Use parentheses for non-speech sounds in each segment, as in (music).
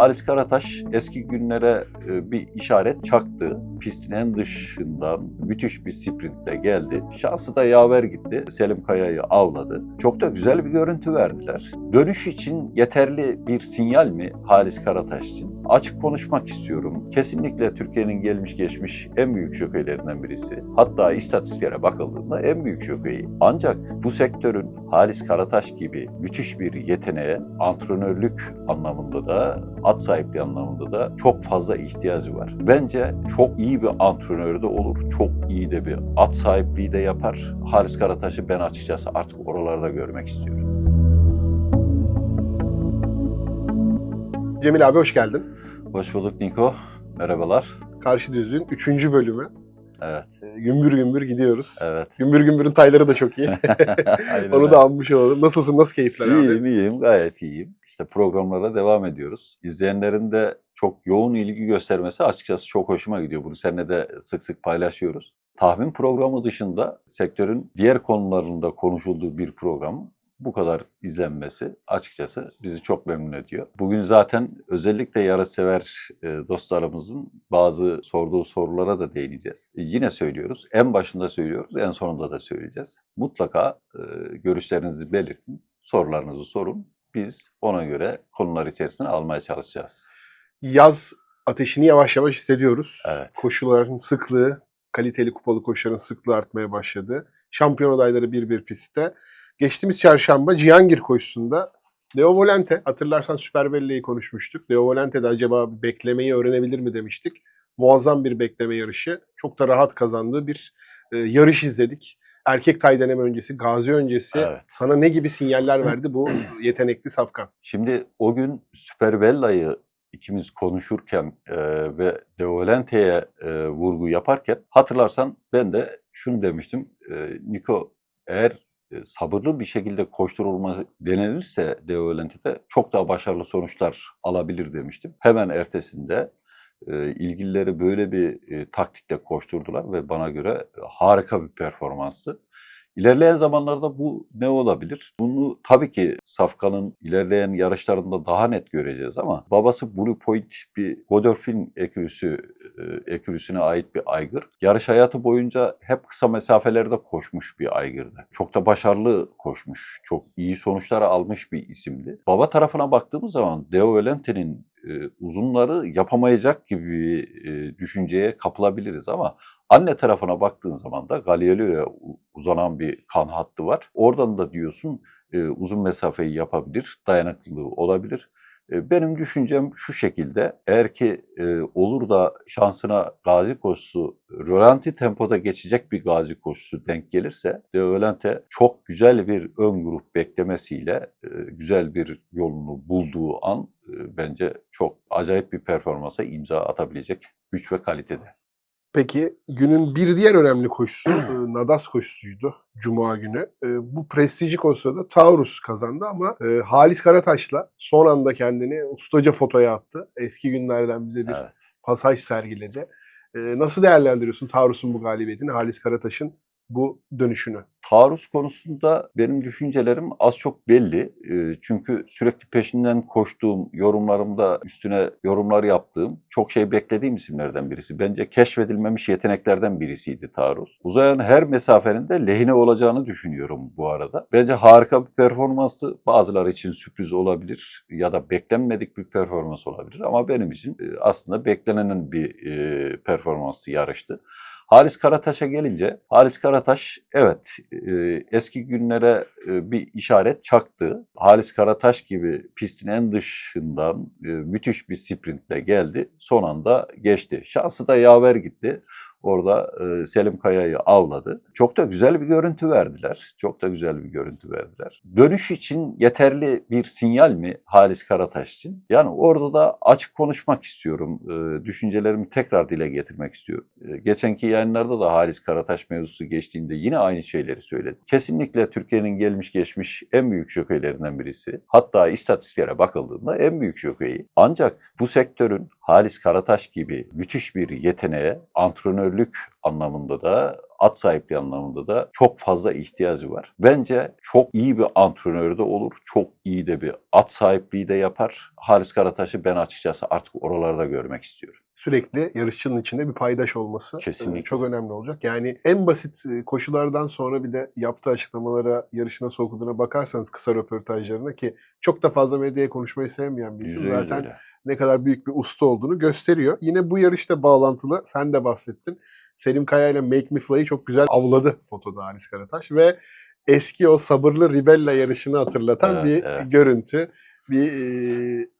Halis Karataş eski günlere e, bir işaret çaktı. Pistin en dışından müthiş bir sprintle geldi. Şansı da yaver gitti. Selim Kaya'yı avladı. Çok da güzel bir görüntü verdiler. Dönüş için yeterli bir sinyal mi Halis Karataş için? Açık konuşmak istiyorum. Kesinlikle Türkiye'nin gelmiş geçmiş en büyük jokeylerinden birisi. Hatta istatistiklere bakıldığında en büyük jokeyi. Ancak bu sektörün Halis Karataş gibi müthiş bir yeteneğe antrenörlük anlamında da at sahipliği anlamında da çok fazla ihtiyacı var. Bence çok iyi bir antrenör de olur. Çok iyi de bir at sahipliği de yapar. Halis Karataş'ı ben açıkçası artık oralarda görmek istiyorum. Cemil abi hoş geldin. Hoş bulduk Niko. Merhabalar. Karşı Düzlüğün 3. bölümü. Evet, Ee, Gümbür gümbür gidiyoruz. evet. Gümbür gümbürün tayları da çok iyi. (laughs) Onu da anmış olalım. Nasılsın, nasıl keyifler abi? İyiyim, iyiyim. Gayet iyiyim. İşte programlara devam ediyoruz. İzleyenlerin de çok yoğun ilgi göstermesi açıkçası çok hoşuma gidiyor. Bunu seninle de sık sık paylaşıyoruz. Tahmin programı dışında sektörün diğer konularında konuşulduğu bir program bu kadar izlenmesi açıkçası bizi çok memnun ediyor. Bugün zaten özellikle yarışsever e, dostlarımızın bazı sorduğu sorulara da değineceğiz. E, Yine söylüyoruz, en başında söylüyoruz, en sonunda da söyleyeceğiz. Mutlaka e, görüşlerinizi belirtin, sorularınızı sorun. Biz ona göre konular içerisine almaya çalışacağız. Yaz ateşini yavaş yavaş hissediyoruz. Evet. Koşuların sıklığı, kaliteli kupalı koşuların sıklığı artmaya başladı. Şampiyon adayları bir bir pistte. Geçtiğimiz çarşamba Cihangir koşusunda Leo Volante, hatırlarsan Süper Belle'yi konuşmuştuk. Leo Volante de acaba beklemeyi öğrenebilir mi demiştik. Muazzam bir bekleme yarışı. Çok da rahat kazandığı bir e, yarış izledik. Erkek tay deneme öncesi, gazi öncesi Evet. sana ne gibi sinyaller verdi bu (clears throat) yetenekli safkan? Şimdi o gün Superbella'yı ikimiz konuşurken e, ve De Volente'ye e, vurgu yaparken hatırlarsan ben de şunu demiştim. E, Niko eğer sabırlı bir şekilde koşturulma denenirse De Volente'de çok daha başarılı sonuçlar alabilir demiştim. Hemen ertesinde e, ilgilileri böyle bir e, taktikle koşturdular ve bana göre e, harika bir performanstı. İlerleyen zamanlarda bu ne olabilir? Bunu tabii ki Safkan'ın ilerleyen yarışlarında daha net göreceğiz ama babası Blue Point bir Godolphin ekürüsü, e, ekürüsüne ait bir aygır. Yarış hayatı boyunca hep kısa mesafelerde koşmuş bir aygırdı. Çok da başarılı koşmuş, çok iyi sonuçlar almış bir isimdi. Baba tarafına baktığımız zaman Deo Valentin'in e, uzunları yapamayacak gibi bir e, düşünceye kapılabiliriz ama Anne tarafına baktığın zaman da Galileo'ya uzanan bir kan hattı var. Oradan da diyorsun e, uzun mesafeyi yapabilir, dayanıklılığı olabilir. E, benim düşüncem şu şekilde, eğer ki e, olur da şansına gazi koşusu, rölanti tempoda geçecek bir gazi koşusu denk gelirse, De Volante çok güzel bir ön grup beklemesiyle e, güzel bir yolunu bulduğu an e, bence çok acayip bir performansa imza atabilecek güç ve kalitede. Peki günün bir diğer önemli koşusu (clears throat) Nadas koşusuydu Cuma günü. E, Bu prestijli koşuda da Taurus kazandı ama e, Halis Karataş'la son anda kendini ustaca fotoya attı. Eski günlerden bize bir Evet. pasaj sergiledi. E, Nasıl değerlendiriyorsun Taurus'un bu galibiyetini, Halis Karataş'ın bu dönüşünü? Taarruz konusunda benim düşüncelerim az çok belli. Ee, Çünkü sürekli peşinden koştuğum, yorumlarımda üstüne yorumlar yaptığım, çok şey beklediğim isimlerden birisi. Bence keşfedilmemiş yeteneklerden birisiydi Taarruz. Uzayan her mesafenin de lehine olacağını düşünüyorum bu arada. Bence harika bir performanstı. Bazıları için sürpriz olabilir ya da beklenmedik bir performans olabilir ama benim için e, aslında beklenenin bir e, performansı yarıştı. Halis Karataş'a gelince, Halis Karataş evet e, eski günlere e, bir işaret çaktı. Halis Karataş gibi pistin en dışından e, müthiş bir sprintle geldi. Son anda geçti. Şansı da yaver gitti. Orada e, Selim Kaya'yı avladı. Çok da güzel bir görüntü verdiler. Çok da güzel bir görüntü verdiler. Dönüş için yeterli bir sinyal mi Halis Karataş için? Yani orada da açık konuşmak istiyorum. E, düşüncelerimi tekrar dile getirmek istiyorum. E, geçenki yayınlarda da Halis Karataş mevzusu geçtiğinde yine aynı şeyleri söyledim. Kesinlikle Türkiye'nin gelmiş geçmiş en büyük jokeylerinden birisi. Hatta istatistiklere bakıldığında en büyük jokeyi. Ancak bu sektörün Halis Karataş gibi müthiş bir yeteneğe antrenörlük anlamında da at sahipliği anlamında da çok fazla ihtiyacı var. Bence çok iyi bir antrenör de olur. Çok iyi de bir at sahipliği de yapar. Halis Karataş'ı ben açıkçası artık oralarda görmek istiyorum. Sürekli yarışçının içinde bir paydaş olması e, Kesinlikle. çok önemli olacak. Yani en basit e, koşulardan sonra bir de yaptığı açıklamalara, yarışı nasıl okuduğuna bakarsanız kısa röportajlarına ki çok da fazla medyaya konuşmayı sevmeyen bir isim zaten öyle. ne kadar büyük bir usta olduğunu gösteriyor. Yine bu yarışta bağlantılı sen de bahsettin. Selim Kaya ile Make Me Fly'ı çok güzel avladı fotoda Halis Karataş ve eski o sabırlı Ribella yarışını hatırlatan Evet, bir evet. görüntü. Bir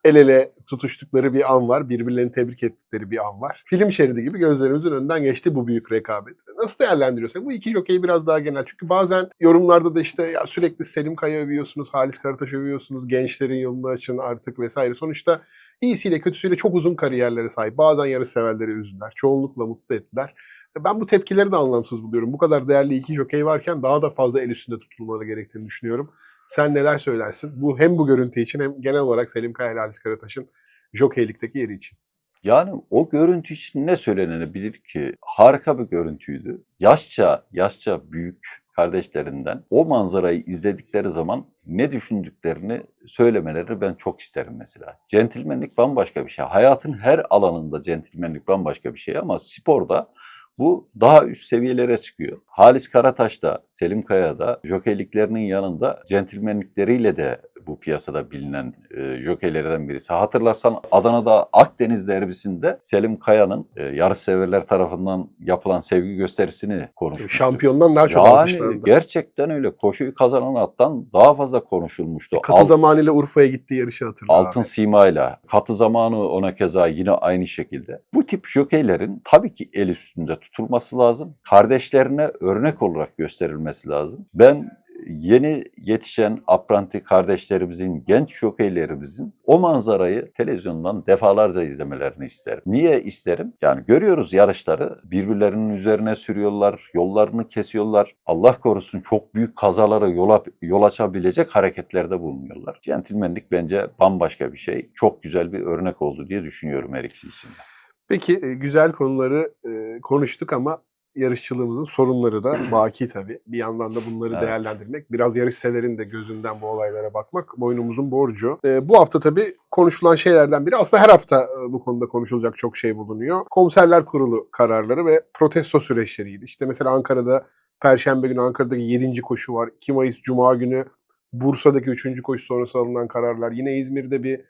el ele tutuştukları bir an var. Birbirlerini tebrik ettikleri bir an var. Film şeridi gibi gözlerimizin önünden geçti bu büyük rekabet. Nasıl değerlendiriyorsun? Bu iki jokeyi biraz daha genel. Çünkü bazen yorumlarda da işte ya sürekli Selim Kaya övüyorsunuz, Halis Karataş övüyorsunuz, gençlerin yolunu açın artık vesaire. Sonuçta iyisiyle kötüsüyle çok uzun kariyerlere sahip. Bazen yarış severleri üzdüler. Çoğunlukla mutlu ettiler. Ben bu tepkileri de anlamsız buluyorum. Bu kadar değerli iki jokey varken daha da fazla el üstünde tutulmaları gerektiğini düşünüyorum. Sen neler söylersin? Bu hem bu görüntü için hem genel olarak Selim Kaya ile Halis Karataş'ın jokeylikteki yeri için. Yani o görüntü için ne söylenebilir ki? Harika bir görüntüydü. Yaşça, yaşça büyük kardeşlerinden o manzarayı izledikleri zaman ne düşündüklerini söylemelerini ben çok isterim mesela. Centilmenlik bambaşka bir şey. Hayatın her alanında centilmenlik bambaşka bir şey ama sporda bu daha üst seviyelere çıkıyor. Halis Karataş da, Selim Kaya da jokeyliklerinin yanında centilmenlikleriyle de bu piyasada bilinen e, jokeylerden birisi. Hatırlarsan Adana'da Akdeniz derbisinde Selim Kaya'nın e, yarışseverler tarafından yapılan sevgi gösterisini konuşmuştuk. Şampiyondan daha çok yani almışlardı. gerçekten öyle. Koşuyu kazanan attan daha fazla konuşulmuştu. Katı Al- zamanıyla Urfa'ya gittiği yarışı hatırla. Altın abi. simayla, katı zamanı ona keza yine aynı şekilde. Bu tip jokeylerin tabii ki el üstünde tutulması lazım. Kardeşlerine örnek olarak gösterilmesi lazım. Ben yeni yetişen apranti kardeşlerimizin, genç jokeylerimizin o manzarayı televizyondan defalarca izlemelerini isterim. Niye isterim? Yani görüyoruz yarışları birbirlerinin üzerine sürüyorlar, yollarını kesiyorlar. Allah korusun çok büyük kazalara yol, yol açabilecek hareketlerde bulunuyorlar. Centilmenlik bence bambaşka bir şey. Çok güzel bir örnek oldu diye düşünüyorum her ikisi için. Peki e, güzel konuları e, konuştuk ama yarışçılığımızın sorunları da baki tabii. Bir yandan da bunları Evet. değerlendirmek, biraz yarış severin de gözünden bu olaylara bakmak boynumuzun borcu. E, bu hafta tabii konuşulan şeylerden biri aslında her hafta e, bu konuda konuşulacak çok şey bulunuyor. Komiserler Kurulu kararları ve protesto süreçleriydi. İşte mesela Ankara'da Perşembe günü Ankara'daki 7. koşu var. 2 Mayıs Cuma günü Bursa'daki 3. koşu sonrası alınan kararlar. Yine İzmir'de bir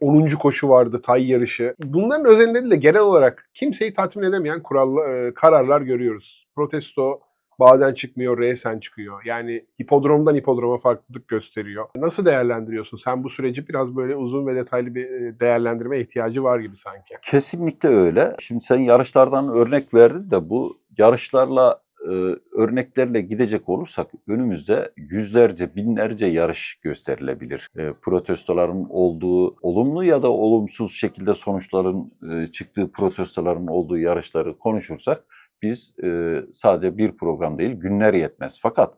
10. koşu vardı, tay yarışı. Bunların özelinde de genel olarak kimseyi tatmin edemeyen kurallı, e, kararlar görüyoruz. Protesto bazen çıkmıyor, resen çıkıyor. Yani hipodromdan hipodroma farklılık gösteriyor. Nasıl değerlendiriyorsun? Sen bu süreci biraz böyle uzun ve detaylı bir e, değerlendirme ihtiyacı var gibi sanki. Kesinlikle öyle. Şimdi sen yarışlardan örnek verdin de bu yarışlarla e, örneklerle gidecek olursak önümüzde yüzlerce, binlerce yarış gösterilebilir. E, protestoların olduğu, olumlu ya da olumsuz şekilde sonuçların e, çıktığı protestoların olduğu yarışları konuşursak biz e, sadece bir program değil günler yetmez. Fakat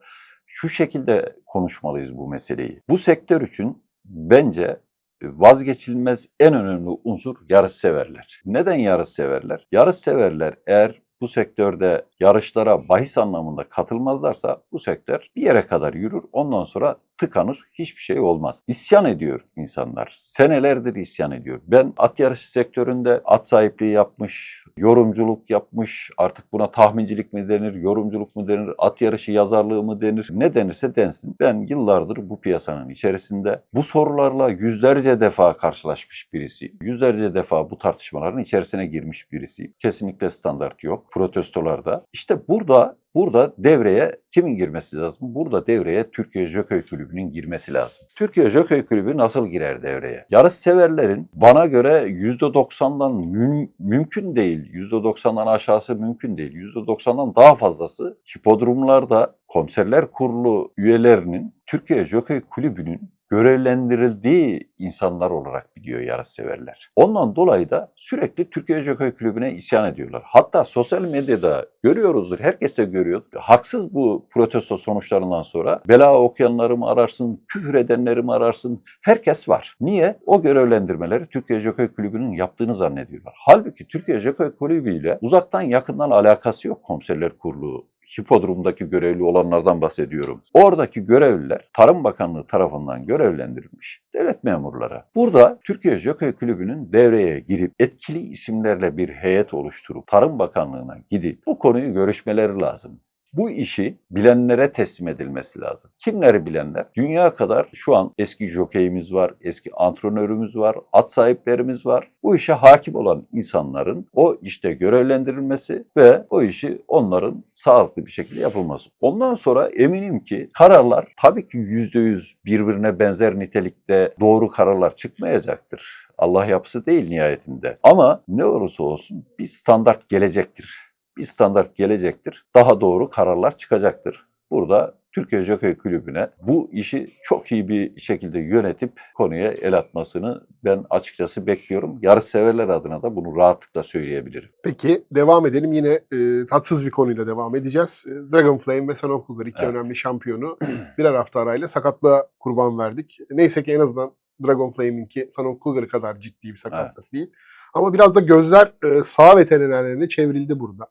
şu şekilde konuşmalıyız bu meseleyi. Bu sektör için bence vazgeçilmez en önemli unsur yarış severler. Neden yarış severler? Yarış severler eğer bu sektörde yarışlara bahis anlamında katılmazlarsa bu sektör bir yere kadar yürür. Ondan sonra tıkanır. Hiçbir şey olmaz. İsyan ediyor insanlar. Senelerdir isyan ediyor. Ben at yarışı sektöründe at sahipliği yapmış, yorumculuk yapmış. Artık buna tahmincilik mi denir, yorumculuk mu denir, at yarışı yazarlığı mı denir? Ne denirse densin. Ben yıllardır bu piyasanın içerisinde bu sorularla yüzlerce defa karşılaşmış birisiyim. Yüzlerce defa bu tartışmaların içerisine girmiş birisiyim. Kesinlikle standart yok protestolarda. İşte burada Burada devreye kimin girmesi lazım? Burada devreye Türkiye Jockey Kulübü'nün girmesi lazım. Türkiye Jockey Kulübü nasıl girer devreye? Yarış severlerin bana göre %90'dan müm- mümkün değil. %90'dan aşağısı mümkün değil. %90'dan daha fazlası hipodromlarda komiserler kurulu üyelerinin Türkiye Jockey Kulübü'nün görevlendirildiği insanlar olarak biliyor yarış severler. Ondan dolayı da sürekli Türkiye Jockey Kulübü'ne isyan ediyorlar. Hatta sosyal medyada görüyoruzdur, herkes de görüyor. Haksız bu protesto sonuçlarından sonra bela okuyanları mı ararsın, küfür edenleri mi ararsın, herkes var. Niye? O görevlendirmeleri Türkiye Jockey Kulübü'nün yaptığını zannediyorlar. Halbuki Türkiye Jockey Kulübü ile uzaktan yakından alakası yok komiserler kurulu hipodromdaki görevli olanlardan bahsediyorum. Oradaki görevliler Tarım Bakanlığı tarafından görevlendirilmiş devlet memurları. Burada Türkiye Jockey Kulübü'nün devreye girip etkili isimlerle bir heyet oluşturup Tarım Bakanlığı'na gidip bu konuyu görüşmeleri lazım. Bu işi bilenlere teslim edilmesi lazım. Kimleri bilenler? Dünya kadar şu an eski jokeyimiz var, eski antrenörümüz var, at sahiplerimiz var. Bu işe hakim olan insanların o işte görevlendirilmesi ve o işi onların sağlıklı bir şekilde yapılması. Ondan sonra eminim ki kararlar tabii ki yüzde yüz birbirine benzer nitelikte doğru kararlar çıkmayacaktır. Allah yapısı değil nihayetinde. Ama ne olursa olsun bir standart gelecektir bir standart gelecektir. Daha doğru kararlar çıkacaktır. Burada Türkiye Jockey Kulübü'ne bu işi çok iyi bir şekilde yönetip konuya el atmasını ben açıkçası bekliyorum. Yarış severler adına da bunu rahatlıkla söyleyebilirim. Peki devam edelim. Yine e, tatsız bir konuyla devam edeceğiz. E, Dragon Flame ve Sanok Cougar iki Evet. önemli şampiyonu (clears throat) birer hafta arayla sakatlığa kurban verdik. Neyse ki en azından Dragon Flame'inki Sanok Cougar kadar ciddi bir sakatlık değil. Ama biraz da gözler e, sağ veterinerlerine çevrildi burada.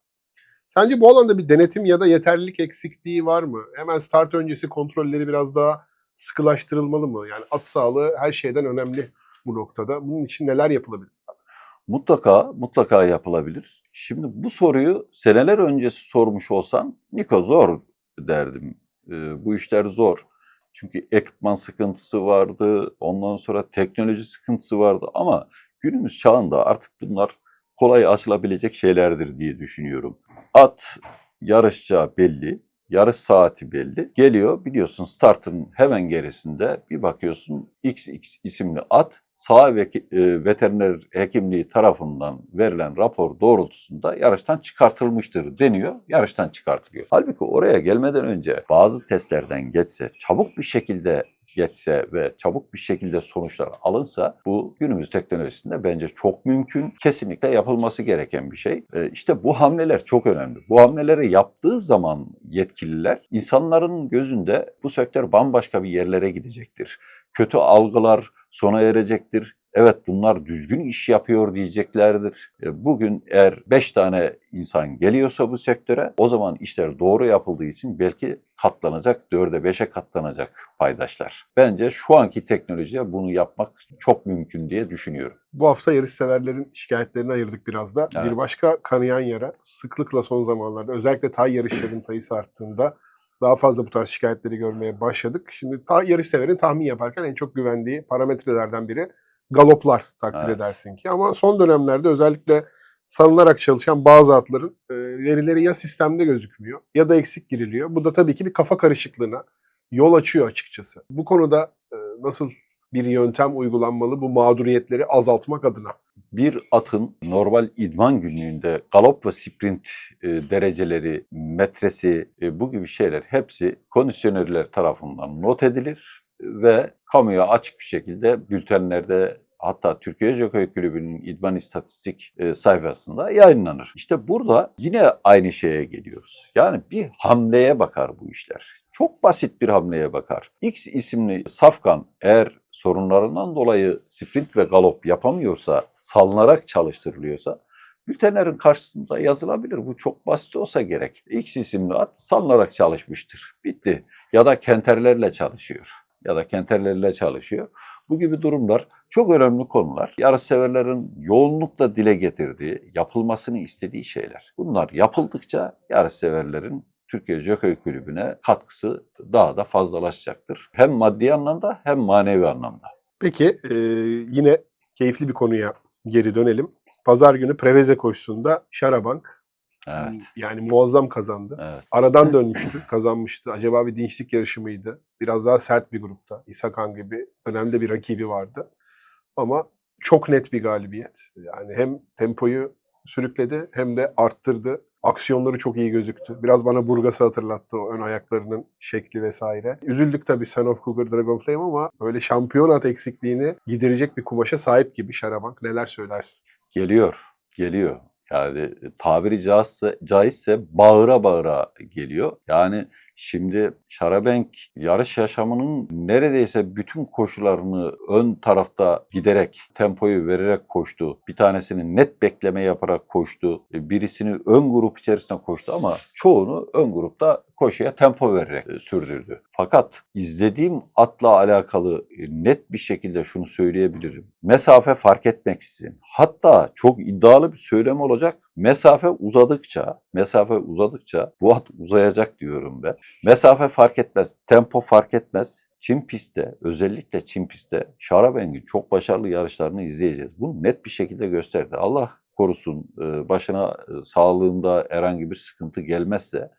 Sence bu alanda bir denetim ya da yeterlilik eksikliği var mı? Hemen start öncesi kontrolleri biraz daha sıkılaştırılmalı mı? Yani at sağlığı her şeyden önemli bu noktada. Bunun için neler yapılabilir? Mutlaka, mutlaka yapılabilir. Şimdi bu soruyu seneler öncesi sormuş olsan Niko zor derdim. Ee, bu işler zor. Çünkü ekipman sıkıntısı vardı, ondan sonra teknoloji sıkıntısı vardı ama günümüz çağında artık bunlar kolay aşılabilecek şeylerdir diye düşünüyorum. At yarışacağı belli, yarış saati belli. Geliyor biliyorsun startın hemen gerisinde bir bakıyorsun XX isimli at sağ ve e, veteriner hekimliği tarafından verilen rapor doğrultusunda yarıştan çıkartılmıştır deniyor. Yarıştan çıkartılıyor. Halbuki oraya gelmeden önce bazı testlerden geçse, çabuk bir şekilde geçse ve çabuk bir şekilde sonuçlar alınsa bu günümüz teknolojisinde bence çok mümkün. Kesinlikle yapılması gereken bir şey. Ee, işte bu hamleler çok önemli. Bu hamleleri yaptığı zaman yetkililer insanların gözünde bu sektör bambaşka bir yerlere gidecektir. Kötü algılar sona erecektir. Evet bunlar düzgün iş yapıyor diyeceklerdir. E, Bugün eğer 5 tane insan geliyorsa bu sektöre o zaman işler doğru yapıldığı için belki katlanacak, 4'e 5'e katlanacak paydaşlar. Bence şu anki teknolojiye bunu yapmak çok mümkün diye düşünüyorum. Bu hafta yarış severlerin şikayetlerini ayırdık biraz da. Evet. Bir başka kanayan yara sıklıkla son zamanlarda özellikle tay yarışlarının sayısı arttığında daha fazla bu tarz şikayetleri görmeye başladık. Şimdi tay yarış severin tahmin yaparken en çok güvendiği parametrelerden biri galoplar takdir Evet. edersin ki. Ama son dönemlerde özellikle salınarak çalışan bazı atların e, verileri ya sistemde gözükmüyor ya da eksik giriliyor. Bu da tabii ki bir kafa karışıklığına yol açıyor açıkçası. Bu konuda e, nasıl bir yöntem uygulanmalı bu mağduriyetleri azaltmak adına? bir atın normal idman günlüğünde galop ve sprint e, dereceleri, metresi e, bu gibi şeyler hepsi kondisyonerler tarafından not edilir ve kamuya açık bir şekilde bültenlerde hatta Türkiye Jockey Kulübü'nün idman istatistik e, sayfasında yayınlanır. İşte burada yine aynı şeye geliyoruz. Yani bir hamleye bakar bu işler. Çok basit bir hamleye bakar. X isimli safkan eğer sorunlarından dolayı sprint ve galop yapamıyorsa, salınarak çalıştırılıyorsa bültenlerin karşısında yazılabilir. Bu çok basit olsa gerek. X isimli at salınarak çalışmıştır. Bitti. Ya da kenterlerle çalışıyor. Ya da kenterlerle çalışıyor. Bu gibi durumlar çok önemli konular. Yarışseverlerin yoğunlukla dile getirdiği, yapılmasını istediği şeyler. Bunlar yapıldıkça yarışseverlerin Türkiye Jockey Kulübü'ne katkısı daha da fazlalaşacaktır. Hem maddi anlamda hem manevi anlamda. Peki e, yine keyifli bir konuya geri dönelim. Pazar günü Preveze koşusunda Şarabank Evet, yani muazzam kazandı. evet. Aradan dönmüştü, kazanmıştı. Acaba bir dinçlik yarışı mıydı? Biraz daha sert bir grupta. İsakan gibi önemli bir rakibi vardı. Ama çok net bir galibiyet. Yani hem tempoyu sürükledi hem de arttırdı. Aksiyonları çok iyi gözüktü. Biraz bana Burgas'ı hatırlattı o ön ayaklarının şekli vesaire. Üzüldük tabii Son of Cougar Dragonflame ama böyle şampiyonat eksikliğini giderecek bir kumaşa sahip gibi Şarabank. Neler söylersin? Geliyor, geliyor. Yani tabiri caizse, caizse bağıra bağıra geliyor. Yani şimdi Şarabenk yarış yaşamının neredeyse bütün koşularını ön tarafta giderek, tempoyu vererek koştu. Bir tanesini net bekleme yaparak koştu. Birisini ön grup içerisinde koştu ama çoğunu ön grupta koşuya tempo vererek e, sürdürdü. Fakat izlediğim atla alakalı e, net bir şekilde şunu söyleyebilirim. Mesafe fark etmeksizin. Hatta çok iddialı bir söylem olacak. Mesafe uzadıkça, mesafe uzadıkça bu at uzayacak diyorum ben. Mesafe fark etmez, tempo fark etmez. Çim pistte, özellikle Çim pistte Şarabeng'in çok başarılı yarışlarını izleyeceğiz. Bunu net bir şekilde gösterdi. Allah korusun e, başına e, sağlığında herhangi bir sıkıntı gelmezse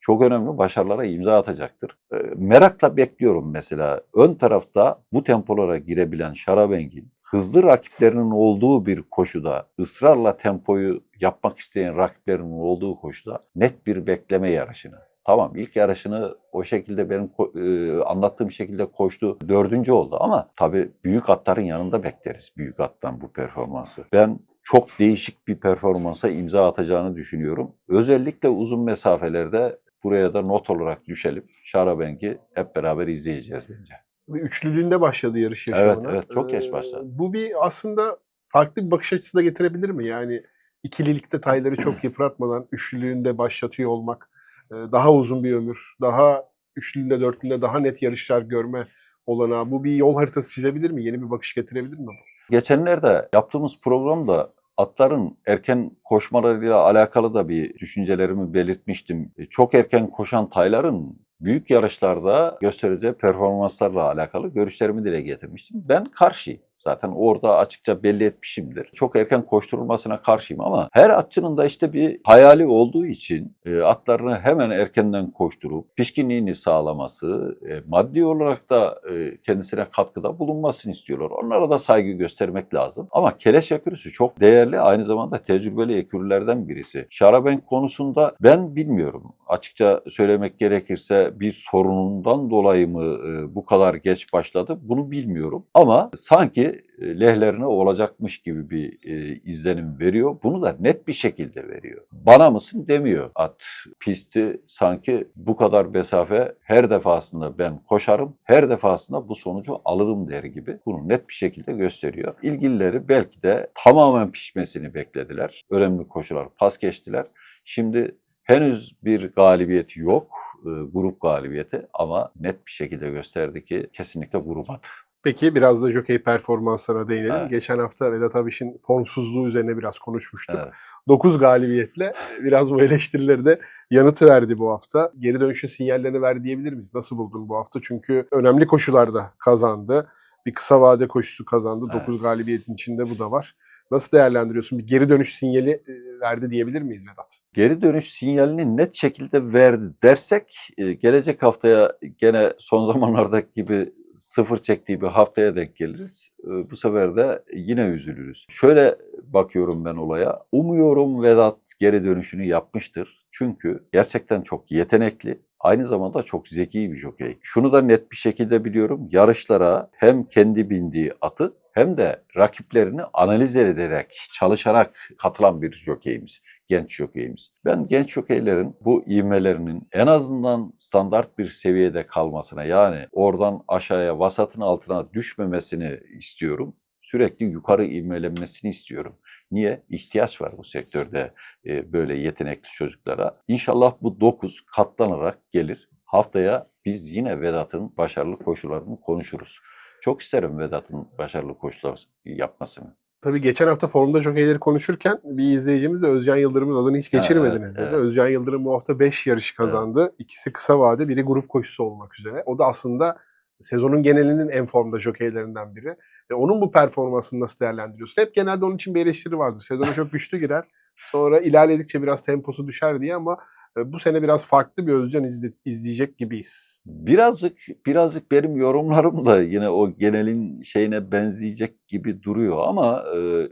çok önemli başarılara imza atacaktır. E, Merakla bekliyorum mesela ön tarafta bu tempolara girebilen Şarabeng'in hızlı rakiplerinin olduğu bir koşuda ısrarla tempoyu yapmak isteyen rakiplerinin olduğu koşuda net bir bekleme yarışını. Tamam ilk yarışını o şekilde benim e, anlattığım şekilde koştu. Dördüncü oldu ama tabii büyük atların yanında bekleriz büyük attan bu performansı. Ben çok değişik bir performansa imza atacağını düşünüyorum. Özellikle uzun mesafelerde buraya da not olarak düşelim. Şarabeng'i hep beraber izleyeceğiz bence. Üçlülüğünde başladı yarış Evet, yaşamına. evet, çok geç Ee, başladı. Bu bir aslında farklı bir bakış açısı da getirebilir mi? Yani ikililikte tayları çok (clears throat) yıpratmadan üçlülüğünde başlatıyor olmak, e, daha uzun bir ömür, daha üçlüğünde dörtlüğünde daha net yarışlar görme olanağı. Bu bir yol haritası çizebilir mi? Yeni bir bakış getirebilir mi? Geçenlerde yaptığımız programda atların erken koşmalarıyla alakalı da bir düşüncelerimi belirtmiştim. E, Çok erken koşan tayların büyük yarışlarda göstereceği performanslarla alakalı görüşlerimi dile getirmiştim. Ben karşıyım. Zaten orada açıkça belli etmişimdir. Çok erken koşturulmasına karşıyım ama her atçının da işte bir hayali olduğu için e, atlarını hemen erkenden koşturup pişkinliğini sağlaması, e, maddi olarak da e, kendisine katkıda bulunmasını istiyorlar. Onlara da saygı göstermek lazım. Ama keleş ekürüsü çok değerli, aynı zamanda tecrübeli ekürülerden birisi. Şarabenk konusunda ben bilmiyorum. Açıkça söylemek gerekirse bir sorunundan dolayı mı bu kadar geç başladı bunu bilmiyorum. Ama sanki e, lehlerine olacakmış gibi bir e, izlenim veriyor. Bunu da net bir şekilde veriyor. Bana mısın demiyor at. Pisti sanki bu kadar mesafe her defasında ben koşarım, her defasında bu sonucu alırım der gibi. Bunu net bir şekilde gösteriyor. İlgilileri belki de tamamen pişmesini beklediler. Önemli koşular pas geçtiler. Şimdi henüz bir galibiyeti yok, e, grup galibiyeti ama net bir şekilde gösterdi ki kesinlikle grup atı. Peki biraz da jockey performanslarına değinelim. Evet. Geçen hafta Vedat Abiş'in formsuzluğu üzerine biraz konuşmuştuk. Evet. 9 galibiyetle biraz bu eleştirileri de yanıtı verdi bu hafta. Geri dönüşün sinyallerini ver diyebilir miyiz? Nasıl buldun bu hafta? Çünkü önemli koşularda kazandı. Bir kısa vade koşusu kazandı. Evet. 9 galibiyetin içinde bu da var. Nasıl değerlendiriyorsun? Bir geri dönüş sinyali e, verdi diyebilir miyiz Vedat? geri dönüş sinyalini net şekilde verdi dersek e, gelecek haftaya gene son (laughs) zamanlardaki gibi sıfır çektiği bir haftaya denk geliriz. E, Bu sefer de yine üzülürüz. Şöyle bakıyorum ben olaya. Umuyorum Vedat geri dönüşünü yapmıştır. Çünkü gerçekten çok yetenekli. Aynı zamanda çok zeki bir jokey. Şunu da net bir şekilde biliyorum. Yarışlara hem kendi bindiği atı hem de rakiplerini analiz ederek, çalışarak katılan bir jokeyimiz, genç jokeyimiz. Ben genç jokeylerin bu ivmelerinin en azından standart bir seviyede kalmasına yani oradan aşağıya, vasatın altına düşmemesini istiyorum. Sürekli yukarı ivmelenmesini istiyorum. Niye? İhtiyaç var bu sektörde e, böyle yetenekli çocuklara. İnşallah bu 9 katlanarak gelir. Haftaya biz yine Vedat'ın başarılı koşularını konuşuruz. Çok isterim Vedat'ın başarılı koşular yapmasını. Tabii geçen hafta forumda jokeyleri konuşurken bir izleyicimiz de Özcan Yıldırım'ın adını hiç geçirmediniz Evet, dedi. evet. Özcan Yıldırım bu hafta 5 yarış kazandı. İkisi kısa vade, biri grup koşusu olmak üzere. O da aslında sezonun genelinin en formda jokeylerinden biri. Ve onun bu performansını nasıl değerlendiriyorsun? Hep genelde onun için bir eleştiri vardır. Sezona çok güçlü girer. Sonra ilerledikçe biraz temposu düşer diye ama e, bu sene biraz farklı bir Özcan izle- izleyecek gibiyiz. Birazcık birazcık benim yorumlarım da yine o genelin şeyine benzeyecek gibi duruyor ama e,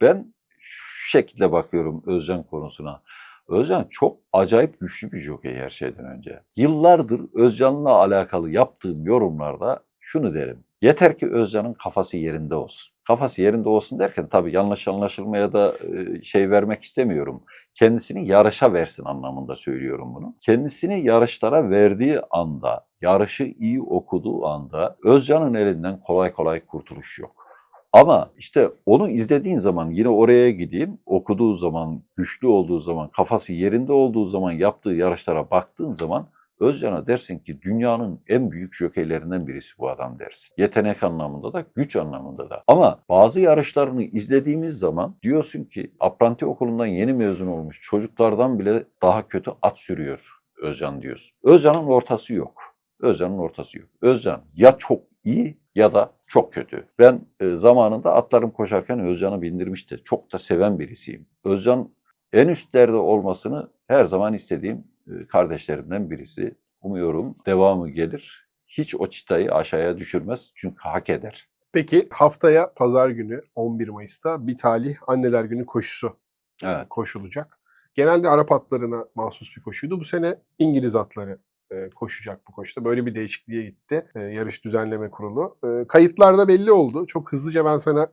ben şekilde bakıyorum Özcan konusuna. Özcan çok acayip güçlü bir jokey her şeyden önce. Yıllardır Özcan'la alakalı yaptığım yorumlarda şunu derim. Yeter ki Özcan'ın kafası yerinde olsun. Kafası yerinde olsun derken tabii yanlış anlaşılmaya da e, şey vermek istemiyorum. Kendisini yarışa versin anlamında söylüyorum bunu. Kendisini yarışlara verdiği anda, yarışı iyi okuduğu anda Özcan'ın elinden kolay kolay kurtuluş yok. Ama işte onu izlediğin zaman yine oraya gideyim, okuduğu zaman, güçlü olduğu zaman, kafası yerinde olduğu zaman yaptığı yarışlara baktığın zaman Özcan'a dersin ki dünyanın en büyük jokeylerinden birisi bu adam dersin. Yetenek anlamında da, güç anlamında da. Ama bazı yarışlarını izlediğimiz zaman diyorsun ki apranti okulundan yeni mezun olmuş çocuklardan bile daha kötü at sürüyor Özcan diyorsun. Özcan'ın ortası yok. Özcan'ın ortası yok. Özcan ya çok iyi ya da çok kötü. Ben e, zamanında atlarım koşarken Özcan'ı bindirmişti. Çok da seven birisiyim. Özcan en üstlerde olmasını her zaman istediğim e, kardeşlerimden birisi. Umuyorum devamı gelir. Hiç o çıtayı aşağıya düşürmez çünkü hak eder. Peki haftaya pazar günü 11 Mayıs'ta bir talih Anneler Günü koşusu Evet. koşulacak. Genelde Arap atlarına mahsus bir koşuydu. Bu sene İngiliz atları koşacak bu koşuda. Böyle bir değişikliğe gitti yarış düzenleme kurulu. Kayıtlarda belli oldu. Çok hızlıca ben sana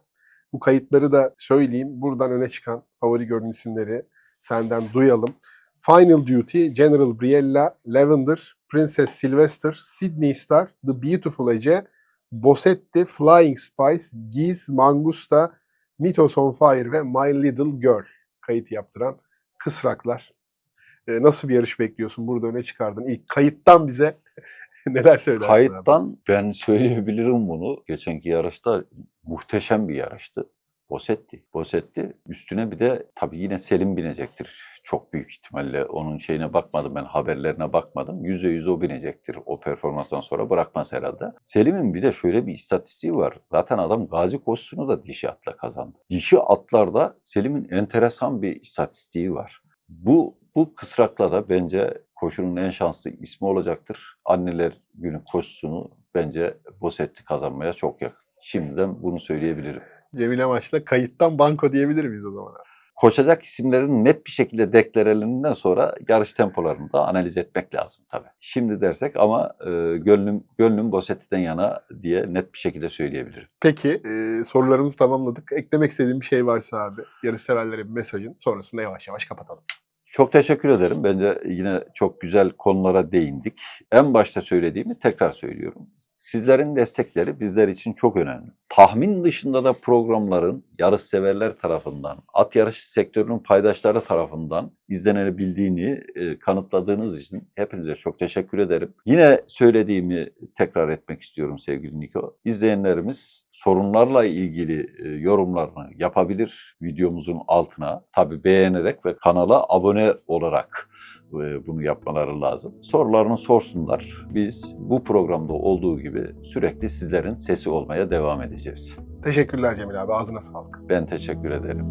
bu kayıtları da söyleyeyim. Buradan öne çıkan favori gördüğün isimleri senden duyalım. Final Duty, General Briella, Lavender, Princess Sylvester, Sydney Star, The Beautiful Ece, Bossetti, Flying Spice, Giz, Mangusta, Mythos on Fire ve My Little Girl kayıt yaptıran kısraklar. Ee, nasıl bir yarış bekliyorsun? Burada öne çıkardın. İlk kayıttan bize (laughs) neler söylersin? abi? Kayıttan ben söyleyebilirim bunu. Geçenki yarışta muhteşem bir yarıştı. Bosetti. Bosetti. Üstüne bir de tabii yine Selim binecektir. Çok büyük ihtimalle onun şeyine bakmadım ben haberlerine bakmadım. Yüzde yüz o binecektir. O performanstan sonra bırakmaz herhalde. Selim'in bir de şöyle bir istatistiği var. Zaten adam gazi koşusunu da dişi atla kazandı. Dişi atlarda Selim'in enteresan bir istatistiği var. Bu bu kısrakla da bence koşunun en şanslı ismi olacaktır. Anneler günü koşusunu bence Bosetti kazanmaya çok yakın. Şimdiden bunu söyleyebilirim. Cemile maçta kayıttan banko diyebilir miyiz o zaman? Koşacak isimlerin net bir şekilde deklarelerinden sonra yarış tempolarını da analiz etmek lazım tabii. Şimdi dersek ama e, gönlüm gönlüm Bosetti'den yana diye net bir şekilde söyleyebilirim. Peki e, sorularımızı tamamladık. Eklemek istediğin bir şey varsa abi yarış severlere bir mesajın. Sonrasında yavaş yavaş kapatalım. Çok teşekkür ederim. Bence yine çok güzel konulara değindik. En başta söylediğimi tekrar söylüyorum. Sizlerin destekleri bizler için çok önemli. Tahmin dışında da programların yarış severler tarafından, at yarışı sektörünün paydaşları tarafından izlenebildiğini e, kanıtladığınız için hepinize çok teşekkür ederim. Yine söylediğimi tekrar etmek istiyorum sevgili Niko. İzleyenlerimiz sorunlarla ilgili e, yorumlarını yapabilir videomuzun altına. Tabii beğenerek ve kanala abone olarak bunu yapmaları lazım. Sorularını sorsunlar. Biz bu programda olduğu gibi sürekli sizlerin sesi olmaya devam edeceğiz. Teşekkürler Cemil abi. Ağzına sağlık. Ben teşekkür ederim.